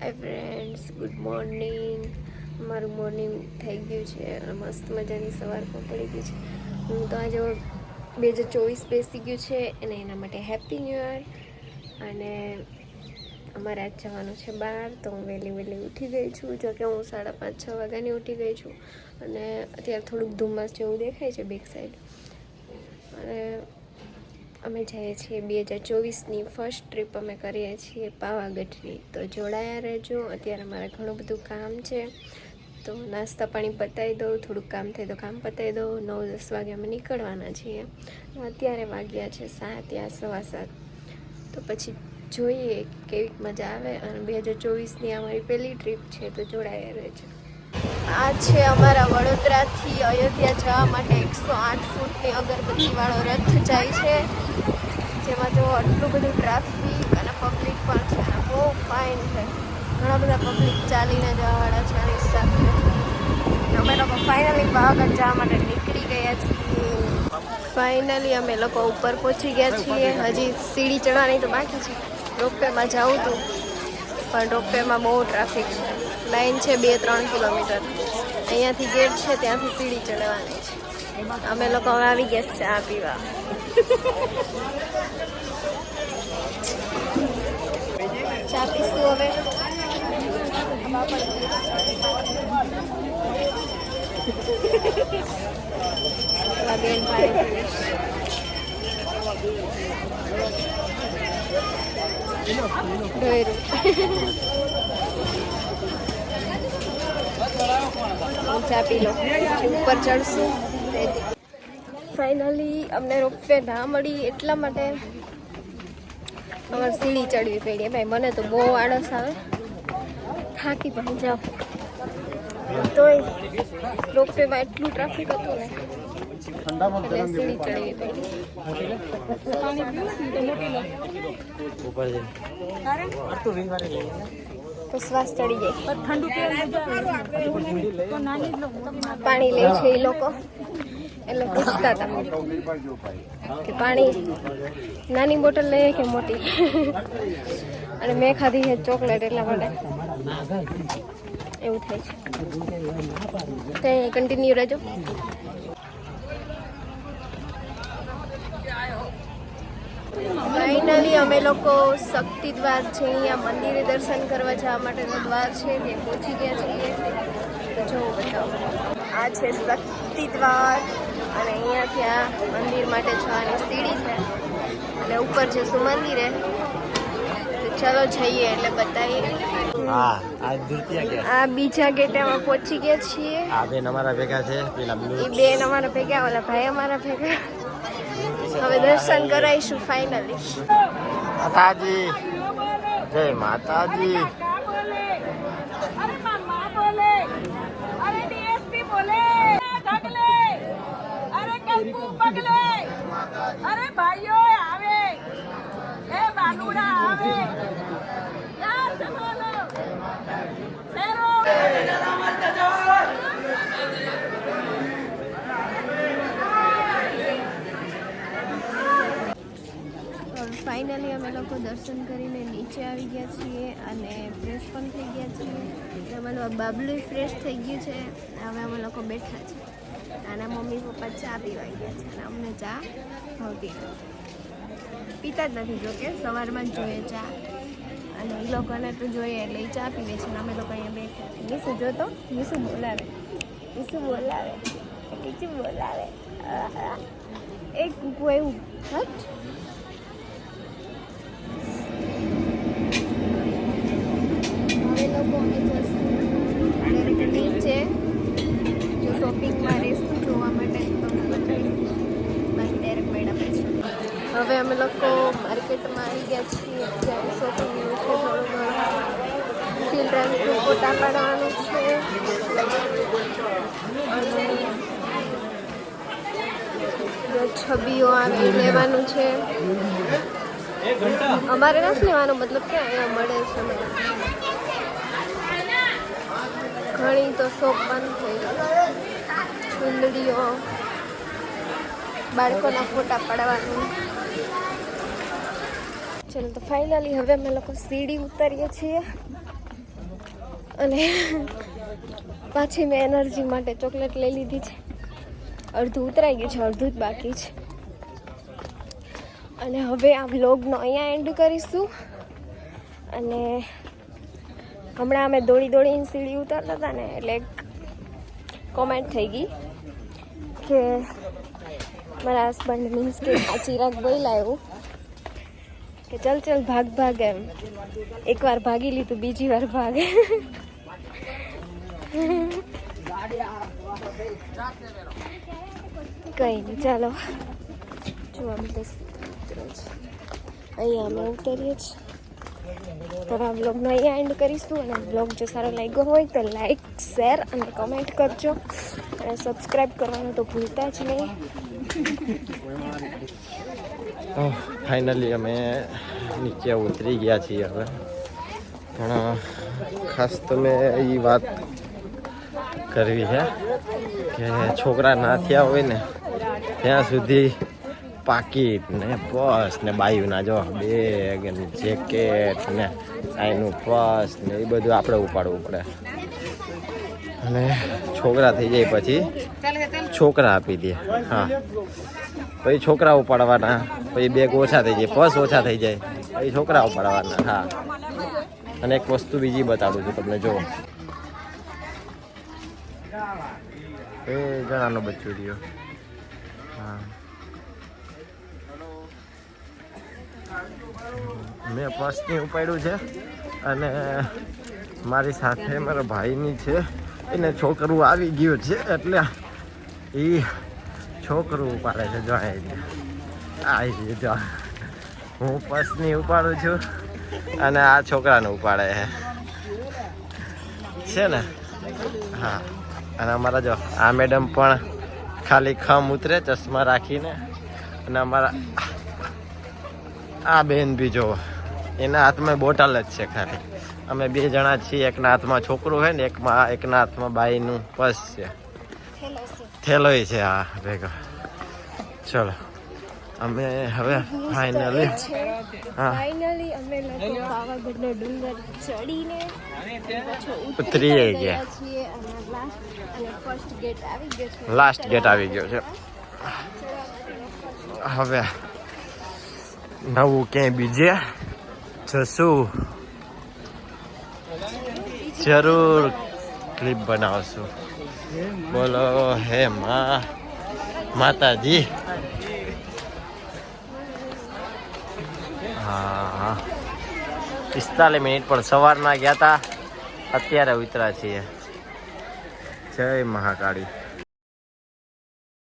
હાય friends good morning મારું morning થઈ ગયું છે. મસ્ત મજાની સવાર પણ પડી ગઈ છે. હું તો આજે બે હજાર ચોવીસ બેસી ગયું છે અને એના માટે હેપી ન્યૂ યર અને અમારે આજ જવાનું છે બહાર, તો હું વહેલી વહેલી ઉઠી ગઈ છું. જો કે હું સાડા પાંચ છ વાગ્યાની ઉઠી ગઈ છું. અને અત્યારે થોડુંક ધુમ્મસ જેવું દેખાય છે બેક સાઈડ. અને અમે જઈએ છીએ બે હજાર ચોવીસની ફર્સ્ટ ટ્રીપ અમે કરીએ છીએ પાવાગઢની. તો જોડાયા રહેજો. અત્યારે મારે ઘણું બધું કામ છે. તો નાસ્તા પાણી પતાવી દઉં. થોડુંક કામ થાય તો કામ પતાવી દઉં. નવ, દસ વાગે અમે નીકળવાના છીએ. અત્યારે વાગ્યા છે સાત યા સવા સાત. તો પછી જોઈએ કેવી મજા આવે. અને બે હજાર ચોવીસની અમારી પહેલી ટ્રીપ છે. તો જોડાયા રહેજો. આ છે અમારા વડોદરાથી અયોધ્યા જવા માટે એકસો આઠ ફૂટની અગરબત્તીવાળો રથ જાય છે. જેમાં જો આટલું બધું ટ્રાફિક અને પબ્લિક પણ છે, અને બહુ ફાઇન છે. ઘણા બધા પબ્લિક ચાલીને જવાવાળા છે અને સાથે અમે લોકો ફાઇનલી પાવાગઢ જવા માટે નીકળી ગયા છીએ. ફાઇનલી અમે લોકો ઉપર પહોંચી ગયા છીએ. હજી સીડી ચડવાની તો બાકી છે. રોપવેમાં જાઉં હતું પણ રોપવેમાં બહુ ટ્રાફિક છે. લાઈન છે બે, ત્રણ કિલોમીટર. અહીંયાથી ગેટ છે, ત્યાંથી સીડી ચડવાની છે. અમે લોકો હવે આવી ગયા છે ચા પીવા. ચા પીશું હવે. આ બેન પાણી પીવે ડોયરું ચા પી લો. ઉપર ચડશું. ફાઇનલી અમને રોપવે ના મળી એટલા માટે અમારે સીડી ચડવી પડી. ભાઈ મને તો બહુ આળસ આવે. થાકી પણ જાઓ. તોય રોપવેમાં એટલું ટ્રાફિક હતું ને એટલે સીડી ચડવી પડી. તો શ્વાસ ચડી જાય. પાણી લે છે એ લોકો. એટલે પૂછતા હતા. કે પાણી નાની બોટલ લઈએ કે મોટી? અને મેં ખાધી છે ચોકલેટ એટલા માટે. એવું થાય છે. કંઈ કન્ટિન્યુ રહેજો. ફાઇનલી અમે લોકો શક્તિ દ્વાર છે અહીંયા મંદિરે દર્શન કરવા જવા માટેનો દ્વાર છે તે પહોંચી ગયા છીએ. તો જો બતાવો. આ છે શક્તિ દ્વાર અને અહીંયાથી આ મંદિર માટે જવાની સીડી છે. અને ઉપર જઈશું મંદિરે તો ચલો જઈએ એટલે બતાવીએ. આ બીજા ગેટે અમે પહોંચી ગયા છીએ. આ બેન અમારા ભેગા છે પેલા બેન અમારા ભેગા ઓલા ભાઈ અમારા ભેગા. હવે દર્શન કરાવીશું ફાઇનલી માતાજી જય માતાજી. અરે ભાઈઓ. લોકો દર્શન કરીને નીચે આવી ગયા છીએ અને ફ્રેશ પણ થઈ ગયા છીએ. અમારું બાબલું ફ્રેશ થઈ ગયું છે. હવે અમે લોકો બેઠા છે નાના મમ્મી પપ્પા ચા પીવા ગયા છે અને અમને ચા ભાવતી પીતા જ નથી જોકે સવારમાં જ જોઈએ ચા. અને એ લોકોને તો જોઈએ એટલે એ ચા પીવે છે અમે લોકો અહીંયા બેઠા છીએ. મીસુ જોતો મીસુ બોલાવે. મીસુ બોલાવે. ટીચું બોલાવે. એક એ એવું હટ હવે જો શોપિંગમાં રહેશું જોવા માટે, તો બાકી ડાયરેક્ટ મેળા હવે અમે લોકો માર્કેટમાં આવી ગયા છીએ. જ્યાં શોપિંગનું છે થોડું ફોટા પાડવાનું છે. છબીઓ આવે લેવાનું છે. અમારે નથી લેવાનું, મતલબ કે અહીંયા મળે છે. મને ઘણી તો શોપ બંધ થઈ ચૂંદડીઓ, બાળકોના ફોટા પાડવાનું. ચલો તો ફાઇનલી હવે અમે લોકો સીડી ઉતરીએ છીએ. અને પાછી મેં એનર્જી માટે ચોકલેટ લઈ લીધી છે. અડધું ઉતરાઈ ગયું છે, અડધું જ બાકી છે. અને હવે આ બ્લોગનો અહીંયા એન્ડ કરીશું. અને હમણાં અમે દોડી દોડીને સીડી ઉતરતા હતા ને, એટલે એક કોમેન્ટ થઈ ગઈ કે મારા હસબન્ડ મીન્સ કે આ ચિરાગ બોલ્યા એવું, કે ચલ ચલ ભાગ ભાગ એમ. એકવાર ભાગી લીધું, બીજી વાર ભાગે. કઈ નહીં ચાલો. જો મળે અહીંયા અમે ઉતરીએ છીએ. તો આ બ્લોગનો અહીંયા એન્ડ કરીશું અને બ્લોગ જો સારો લાગ્યો હોય તો લાઈક શેર અને કમેન્ટ કરજો. અને સબસ્ક્રાઈબ કરવાનું તો ભૂલતા જ નહીં. ફાઇનલી અમે નીચે ઉતરી ગયા છીએ હવે. પણ ખાસ તમે એ વાત કરવી છે કે છોકરા ના થયા હોય ને, ત્યાં સુધી પાકીટ ને પર્સ ને બાયુના જો બેગ ને જેકેટ ને આઈનું પર્સ ને એ બધું આપણે ઉપાડવું પડે. અને છોકરા થઈ જાય પછી છોકરા આપી દે. હા. પછી છોકરા ઉપાડવાના, પછી બેગ ઓછા થઈ જાય, પર્સ ઓછા થઈ જાય, પછી છોકરા ઉપાડવાના, હા. અને એક વસ્તુ બીજી બતાડું છું તમને જો એ જણાનો બચ્ચું રહ્યો. હા. મેં પર્સની ઉપાડ્યું છે અને મારી સાથે મારા ભાઈની છે. એને છોકરું આવી ગયું છે એટલે એ છોકરું ઉપાડે છે. જો આવી. જો. હું પર્સની ઉપાડું છું અને આ છોકરાને ઉપાડે છે. છે ને? હા. અને અમારા જો, આ મેડમ પણ ખાલી ખમ ઉતરે, ચશ્મા રાખીને. અને અમારા આ બેન બી જો એના હાથમાં બોટલ જ છે ખાલી. અમે બે જણા છીએ. એકના હાથમાં છોકરું હોય ને એકમાં એકના હાથમાં બાઈનું પર્સ છે. થેલોય છે હા ભેગો. ચલો. અમે હવે ફાઇનલી હા. ફાઇનલી અમે લોકો પાવાગઢનો ડુંગર ચડીને ઉતરી ઉતરી ગયા. છીએ અને ફર્સ્ટ ગેટ આવી ગયો છે. લાસ્ટ ગેટ આવી ગયો છે. હવે નવું ક્યાંય બીજે જશું. જરૂર ક્લિપ બનાવશું. બોલો, હે મા, માતાજી. હા. હા પિસ્તાલીસ મિનિટ પણ સવારના ગયા હતા અત્યારે ઉતરા છીએ. જય મહાકાળી.